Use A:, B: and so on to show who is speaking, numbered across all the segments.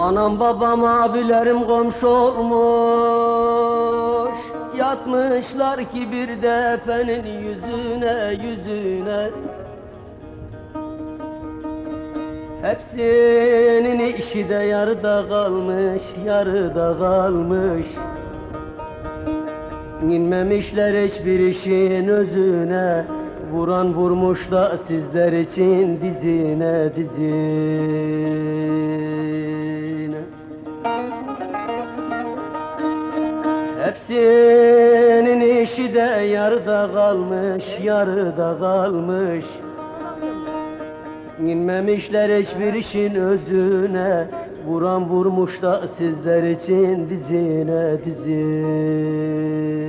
A: Anam babam abilerim komşu olmuş. Yatmışlar ki bir defenin yüzüne yüzüne. Hepsinin işi de yarıda kalmış yarıda kalmış. İnmemişler hiçbir işin özüne. Vuran vurmuş da sizler için dizine dizine Hepsinin işi de yarıda kalmış yarıda kalmış. İnmemişler hiçbir işin özüne Vuran vurmuş da sizler için dizine dizine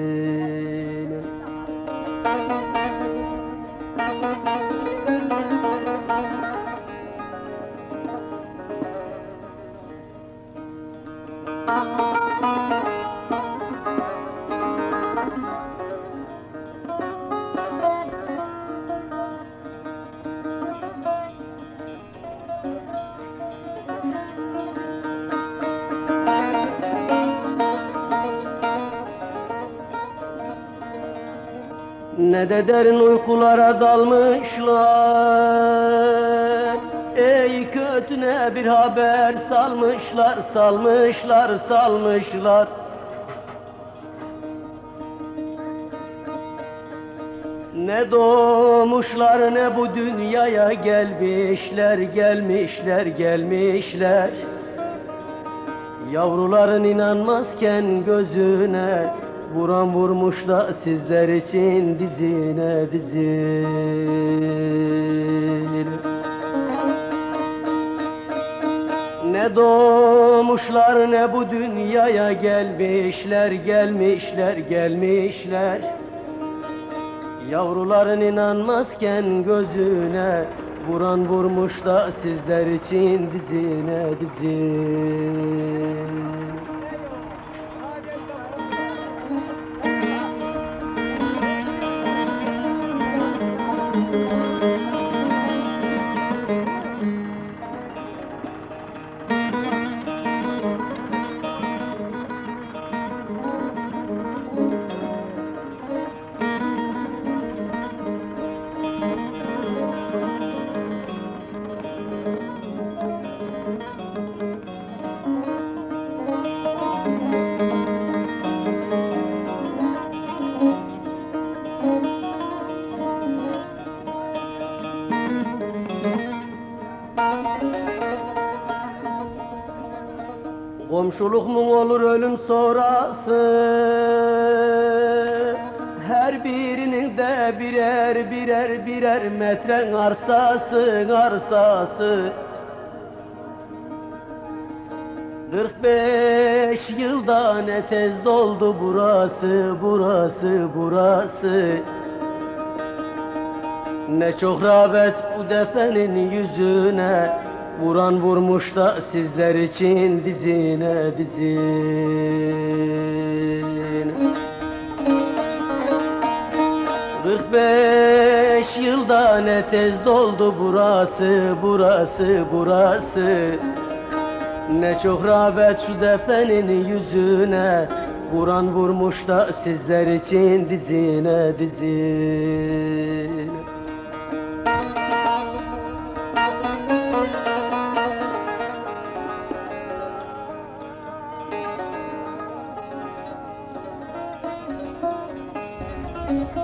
A: Ne de derin uykulara dalmışlar. Ey kötüne bir haber salmışlar Salmışlar salmışlar. Ne doğmuşlar ne bu dünyaya gelmişler Gelmişler gelmişler. Yavruların inanmazken gözüne Vuran vurmuş da sizler için dizine dizine Ne doğmuşlar ne bu dünyaya gelmişler Gelmişler gelmişler. Yavruların inanmazken gözüne Vuran vurmuş da sizler için dizine dizine Komşuluk mu olur ölüm sonrası? Her birinin de birer birer birer metre arsası arsası. 45 yılda ne tez doldu burası burası burası. Ne çok rağbet bu defenin yüzüne Vuran vurmuş da sizler için dizine dizine 45 yılda ne tez doldu burası burası burası. Ne çok rağbet şu defenin yüzüne Vuran vurmuş da sizler için dizine dizine Thank you.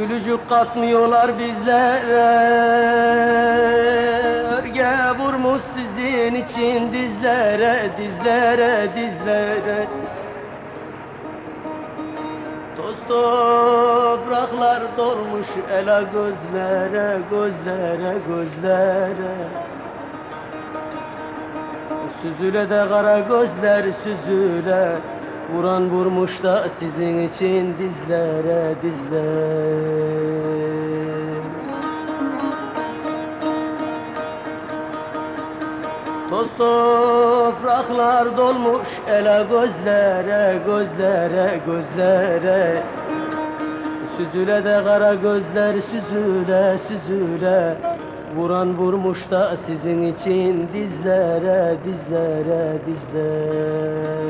A: Gülücük katmıyorlar bizlere. Örge vurmuş sizin için dizlere Dizlere dizlere. Toz topraklar dolmuş ela gözlere Gözlere gözlere. Süzüle de kara gözler süzüle Vuran vurmuş da sizin için dizlere dizlere Toz topraklar dolmuş ela gözlere gözlere gözlere. Süzüle de kara gözler süzüle süzüle. Vuran vurmuş da sizin için dizlere dizlere dizlere